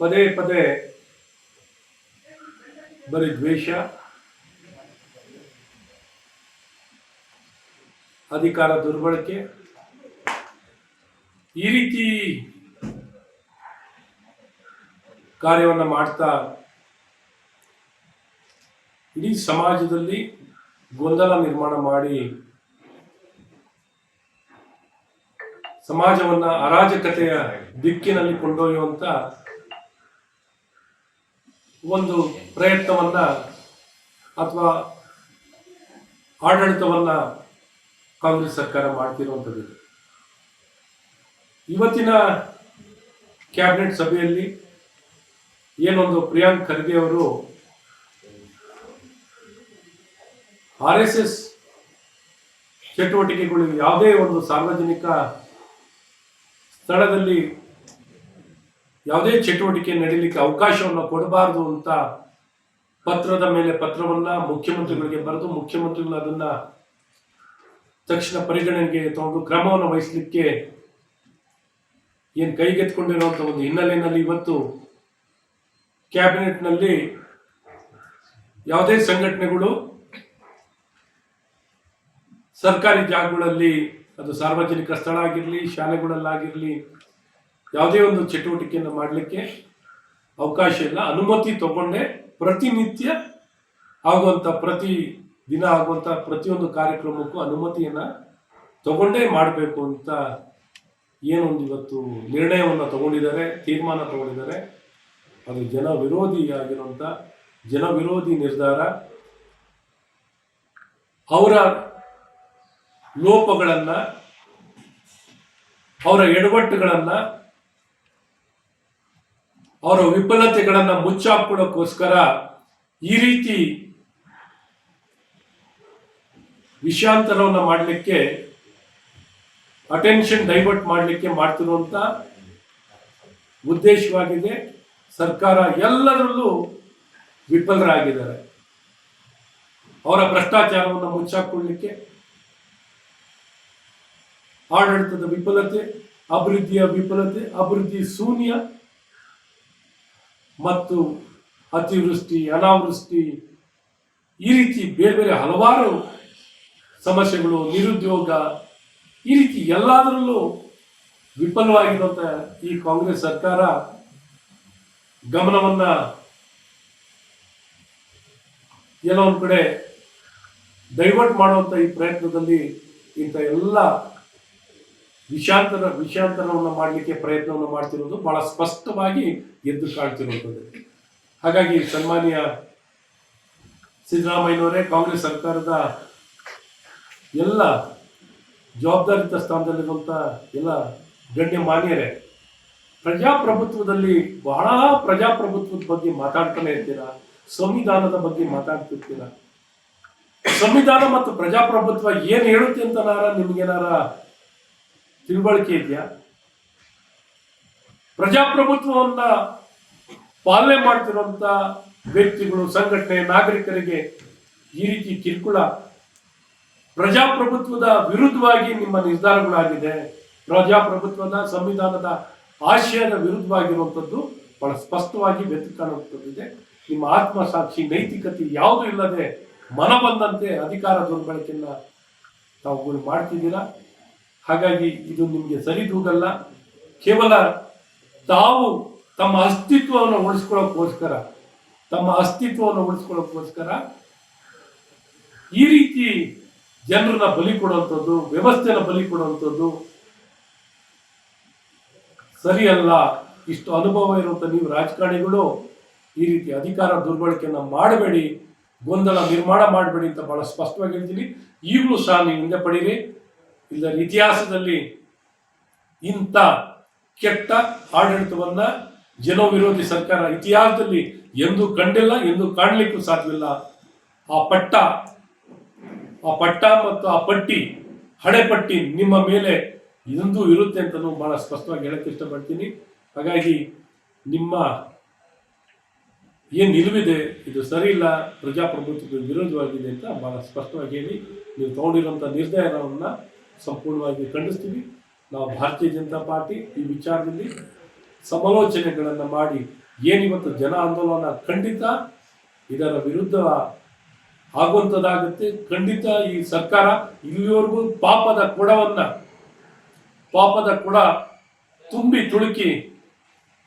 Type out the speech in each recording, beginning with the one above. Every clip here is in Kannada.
ಪದೇ ಪದೇ ಬರೀ ದ್ವೇಷ, ಅಧಿಕಾರ ದುರ್ಬಳಕೆ, ಈ ರೀತಿ ಕಾರ್ಯವನ್ನು ಮಾಡ್ತಾ ಇಡೀ ಸಮಾಜದಲ್ಲಿ ಗೊಂದಲ ನಿರ್ಮಾಣ ಮಾಡಿ ಸಮಾಜವನ್ನ ಅರಾಜಕತೆಯ ದಿಕ್ಕಿನಲ್ಲಿ ಕೊಂಡೊಯ್ಯುವಂತ ಒಂದು ಪ್ರಯತ್ನವನ್ನ ಅಥವಾ ಆಡಳಿತವನ್ನ ಕಾಂಗ್ರೆಸ್ ಸರ್ಕಾರ ಮಾಡ್ತಿರುವಂಥದ್ದು. ಇವತ್ತಿನ ಕ್ಯಾಬಿನೆಟ್ ಸಭೆಯಲ್ಲಿ ಏನೊಂದು ಪ್ರಿಯಾಂಕ್ ಖರ್ಗೆ ಅವರು ಆರ್ ಎಸ್ ಎಸ್ ಚಟುವಟಿಕೆಗಳು ಯಾವುದೇ ಒಂದು ಸಾರ್ವಜನಿಕ ಸ್ಥಳದಲ್ಲಿ ಯಾವುದೇ ಚಟುವಟಿಕೆ ನಡೀಲಿಕ್ಕೆ ಅವಕಾಶವನ್ನು ಕೊಡಬಾರದು ಅಂತ ಪತ್ರದ ಮೇಲೆ ಪತ್ರವನ್ನ ಮುಖ್ಯಮಂತ್ರಿಗಳಿಗೆ ಬರೆದು ಮುಖ್ಯಮಂತ್ರಿಗಳು ಅದನ್ನ ತಕ್ಷಣ ಪರಿಗಣನೆಗೆ ತಗೊಂಡು ಕ್ರಮವನ್ನು ವಹಿಸಲಿಕ್ಕೆ ಏನು ಕೈಗೆತ್ಕೊಂಡಿರುವಂಥ ಒಂದು ಹಿನ್ನೆಲೆಯಲ್ಲಿ ಇವತ್ತು ಕ್ಯಾಬಿನೆಟ್ನಲ್ಲಿ ಯಾವುದೇ ಸಂಘಟನೆಗಳು ಸರ್ಕಾರಿ ಜಾಗಗಳಲ್ಲಿ ಅದು ಸಾರ್ವಜನಿಕ ಸ್ಥಳ ಆಗಿರಲಿ, ಶಾಲೆಗಳಲ್ಲಾಗಿರಲಿ ಯಾವುದೇ ಒಂದು ಚಟುವಟಿಕೆಯನ್ನು ಮಾಡಲಿಕ್ಕೆ ಅವಕಾಶ ಇಲ್ಲ. ಅನುಮತಿ ತಗೊಂಡೇ ಪ್ರತಿನಿತ್ಯ ಆಗುವಂಥ ಪ್ರತಿ ದಿನ ಆಗುವಂಥ ಪ್ರತಿಯೊಂದು ಕಾರ್ಯಕ್ರಮಕ್ಕೂ ಅನುಮತಿಯನ್ನು ತಗೊಂಡೇ ಮಾಡಬೇಕು ಅಂತ ಏನೊಂದು ಇವತ್ತು ನಿರ್ಣಯವನ್ನು ತಗೊಂಡಿದ್ದಾರೆ, ತೀರ್ಮಾನ ತಗೊಂಡಿದ್ದಾರೆ. ಅದು ಜನ ವಿರೋಧಿ ಆಗಿರುವಂಥ ಜನ ವಿರೋಧಿ ನಿರ್ಧಾರ. ಅವರ ಲೋಪಗಳನ್ನ, ಅವರ ಎಡವಟ್ಟುಗಳನ್ನ ಅವರ ವಿಫಲತೆಗಳನ್ನ ಮುಚ್ಚಾಕೊಳ್ಳೋಕ್ಕೋಸ್ಕರ ಈ ರೀತಿ ವಿಷಾಂತರವನ್ನು ಮಾಡಲಿಕ್ಕೆ ಅಟೆನ್ಷನ್ ಡೈವರ್ಟ್ ಮಾಡಲಿಕ್ಕೆ ಮಾಡ್ತಿರುವಂಥ ಉದ್ದೇಶವಾಗಿದೆ. ಸರ್ಕಾರ ಎಲ್ಲರಲ್ಲೂ ವಿಫಲರಾಗಿದ್ದಾರೆ. ಅವರ ಭ್ರಷ್ಟಾಚಾರವನ್ನು ಮುಚ್ಚಾಕೊಳ್ಳಲಿಕ್ಕೆ ಆಡಳಿತದ ವಿಫಲತೆ, ಅಭಿವೃದ್ಧಿಯ ವಿಫಲತೆ, ಅಭಿವೃದ್ಧಿ ಶೂನ್ಯ ಮತ್ತು ಅತಿವೃಷ್ಟಿ, ಅನಾವೃಷ್ಟಿ, ಈ ರೀತಿ ಬೇರೆ ಬೇರೆ ಹಲವಾರು ಸಮಸ್ಯೆಗಳು, ನಿರುದ್ಯೋಗ, ಈ ರೀತಿ ಎಲ್ಲದರಲ್ಲೂ ವಿಫಲವಾಗಿರುವಂಥ ಈ ಕಾಂಗ್ರೆಸ್ ಸರ್ಕಾರ ಗಮನವನ್ನ ಒಂದು ಕಡೆ ಡೈವರ್ಟ್ ಮಾಡುವಂಥ ಈ ಪ್ರಯತ್ನದಲ್ಲಿ ಇಂಥ ಎಲ್ಲ ವಿಷಾಂತರ, ವಿಷಾಂತರವನ್ನು ಮಾಡಲಿಕ್ಕೆ ಪ್ರಯತ್ನವನ್ನು ಮಾಡ್ತಿರೋದು ಬಹಳ ಸ್ಪಷ್ಟವಾಗಿ ಎದ್ದು ಕಾಣ್ತಿರುವಂಥದ್ದು. ಹಾಗಾಗಿ ಸನ್ಮಾನ್ಯ ಸಿದ್ದರಾಮಯ್ಯನವರೇ, ಕಾಂಗ್ರೆಸ್ ಸರ್ಕಾರದ ಎಲ್ಲ ಜವಾಬ್ದಾರಿತ ಸ್ಥಾನದಲ್ಲಿರುವಂಥ ಎಲ್ಲ ಗಣ್ಯ ಮಾನ್ಯರೇ, ಪ್ರಜಾಪ್ರಭುತ್ವದಲ್ಲಿ ಬಹಳ ಪ್ರಜಾಪ್ರಭುತ್ವದ ಬಗ್ಗೆ ಮಾತಾಡ್ತಾನೆ ಇರ್ತೀರಾ? ಸಂವಿಧಾನದ ಬಗ್ಗೆ ಮಾತಾಡ್ತಿರ್ತೀರಾ? ಸಂವಿಧಾನ ಮತ್ತು ಪ್ರಜಾಪ್ರಭುತ್ವ ಏನು ಹೇಳುತ್ತೆ ಅಂತ ನಿಮ್ಗೇನಾರ ತಿಳುವಳಿಕೆ ಇದೆಯಾ? ಪ್ರಜಾಪ್ರಭುತ್ವವನ್ನ ಪಾಲನೆ ಮಾಡ್ತಿರುವಂತ ವ್ಯಕ್ತಿಗಳು, ಸಂಘಟನೆ, ನಾಗರಿಕರಿಗೆ ಈ ರೀತಿ ಕಿರುಕುಳ. ಪ್ರಜಾಪ್ರಭುತ್ವದ ವಿರುದ್ಧವಾಗಿ ನಿಮ್ಮ ನಿರ್ಧಾರಗಳಾಗಿದೆ. ಪ್ರಜಾಪ್ರಭುತ್ವದ ಸಂವಿಧಾನದ ಆಶಯದ ವಿರುದ್ಧವಾಗಿರುವಂಥದ್ದು ಬಹಳ ಸ್ಪಷ್ಟವಾಗಿ ಬೆತ್ತು ಕಾಣುವಂಥದ್ದಿದೆ. ನಿಮ್ಮ ಆತ್ಮಸಾಕ್ಷಿ ನೈತಿಕತೆ ಯಾವುದು ಇಲ್ಲದೆ ಮನ ಬಂದಂತೆ ಅಧಿಕಾರ ದುರ್ಬಳಕೆಯನ್ನ ತಾವುಗಳು ಮಾಡ್ತಿದ್ದೀರಾ? ಹಾಗಾಗಿ ಇದು ನಿಮಗೆ ಸರಿದೂಗಲ್ಲ ಕೇವಲ ತಾವು ತಮ್ಮ ಅಸ್ತಿತ್ವವನ್ನು ಉಳಿಸ್ಕೊಳ್ಳೋಕ್ಕೋಸ್ಕರ, ತಮ್ಮ ಅಸ್ತಿತ್ವವನ್ನು ಉಳಿಸ್ಕೊಳ್ಳೋಕ್ಕೋಸ್ಕರ ಈ ರೀತಿ ಜನರನ್ನ ಬಲಿ ಕೊಡುವಂಥದ್ದು ವ್ಯವಸ್ಥೆನ ಬಲಿ ಕೊಡುವಂಥದ್ದು ಸರಿಯಲ್ಲ. ಇಷ್ಟು ಅನುಭವ ಇರುವಂಥ ನೀವು ರಾಜಕಾರಣಿಗಳು ಈ ರೀತಿ ಅಧಿಕಾರ ದುರ್ಬಳಕೆಯನ್ನು ಮಾಡಬೇಡಿ, ಗೊಂದಲ ನಿರ್ಮಾಣ ಮಾಡಬೇಡಿ ಅಂತ ಬಹಳ ಸ್ಪಷ್ಟವಾಗಿ ಹೇಳ್ತೀನಿ. ಈಗಲೂ ಸಹ ನೀವು ಹಿಂದೆ ಪಡೀರಿ. ಇಲ್ಲ ಇತಿಹಾಸದಲ್ಲಿ ಇಂಥ ಕೆಟ್ಟ ಆಡಳಿತವನ್ನ ಜನ ವಿರೋಧಿ ಸರ್ಕಾರ ಇತಿಹಾಸದಲ್ಲಿ ಎಂದೂ ಕಂಡಿಲ್ಲ, ಎಂದು ಕಾಣಲಿಕ್ಕೂ ಸಾಧ್ಯವಿಲ್ಲ. ಆ ಪಟ್ಟ ಆ ಪಟ್ಟ ಮತ್ತು ಆ ಪಟ್ಟಿ, ಹಳೆ ಪಟ್ಟಿ ನಿಮ್ಮ ಮೇಲೆ ಇದೊಂದು ಇರುತ್ತೆ ಅಂತ ಬಹಳ ಸ್ಪಷ್ಟವಾಗಿ ಹೇಳಕ್ಕೆ ಇಷ್ಟಪಡ್ತೀನಿ. ಹಾಗಾಗಿ ನಿಮ್ಮ ಏನು ನಿಲುವಿದೆ, ಇದು ಸರಿ ಇಲ್ಲ ಪ್ರಜಾಪ್ರಭುತ್ವದ ವಿರೋಧವಾಗಿದೆ ಅಂತ ಬಹಳ ಸ್ಪಷ್ಟವಾಗಿ ಹೇಳಿ, ನೀವು ತಗೊಂಡಿರುವಂಥ ನಿರ್ಧಾರವನ್ನ ಸಂಪೂರ್ಣವಾಗಿ ಖಂಡಿಸ್ತೀವಿ. ನಾವು ಭಾರತೀಯ ಜನತಾ ಪಾರ್ಟಿ ಈ ವಿಚಾರದಲ್ಲಿ ಸಮಾಲೋಚನೆಗಳನ್ನು ಮಾಡಿ ಏನಿವತ್ತು ಜನ ಆಂದೋಲನ ಖಂಡಿತ ಇದರ ವಿರುದ್ಧ ಆಗುವಂಥದ್ದಾಗುತ್ತೆ ಖಂಡಿತ ಈ ಸರ್ಕಾರ ಇಲ್ಲಿವರೆಗೂ ಪಾಪದ ಕೊಡವನ್ನ, ಪಾಪದ ಕೊಡ ತುಂಬಿ ತುಳುಕಿ,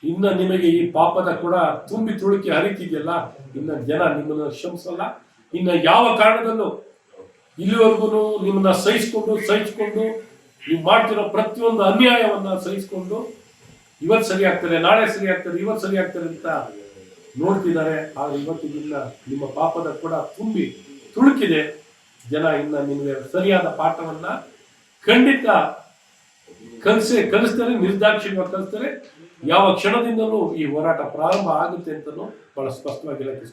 ಇನ್ನು ನಿಮಗೆ ಈ ಪಾಪದ ಕೊಡ ತುಂಬಿ ತುಳುಕಿ ಹರಿತಿದೆಯಲ್ಲ, ಇನ್ನು ಜನ ನಿಮ್ಮನ್ನು ಕ್ಷಮಿಸಲ್ಲ ಇನ್ನು ಯಾವ ಕಾರಣದಲ್ಲೂ ಇಲ್ಲಿವರೆಗೂ ನಿಮ್ಮನ್ನ ಸಹಿಸ್ಕೊಂಡು ಸಹಿಸ್ಕೊಂಡು, ನೀವು ಮಾಡ್ತಿರೋ ಪ್ರತಿಯೊಂದು ಅನ್ಯಾಯವನ್ನ ಸಹಿಸ್ಕೊಂಡು ಇವತ್ತು ಸರಿ ಆಗ್ತಾರೆ ನಾಳೆ ಸರಿ ಆಗ್ತಾರೆ ಇವತ್ತು ಸರಿ ಆಗ್ತಾರೆ ಅಂತ ನೋಡ್ತಿದ್ದಾರೆ. ಆದ್ರೆ ಇವತ್ತಿನಿಂದ ನಿಮ್ಮ ಪಾಪದ ಕೂಡ ತುಂಬಿ ತುಳುಕಿದೆ. ಜನ ಇನ್ನ ನಿಮಗೆ ಸರಿಯಾದ ಪಾಠವನ್ನ ಖಂಡಿತ ಕಲಿಸಿ, ಕಲಿಸ್ತಾರೆ, ನಿರ್ದಾಕ್ಷಿಣ್ಯ ಕಲಿಸ್ತಾರೆ. ಯಾವ ಕ್ಷಣದಿಂದಲೂ ಈ ಹೋರಾಟ ಪ್ರಾರಂಭ ಆಗುತ್ತೆ ಅಂತಲೂ ಬಹಳ ಸ್ಪಷ್ಟವಾಗಿ ಹೇಳಕ್ಕೆ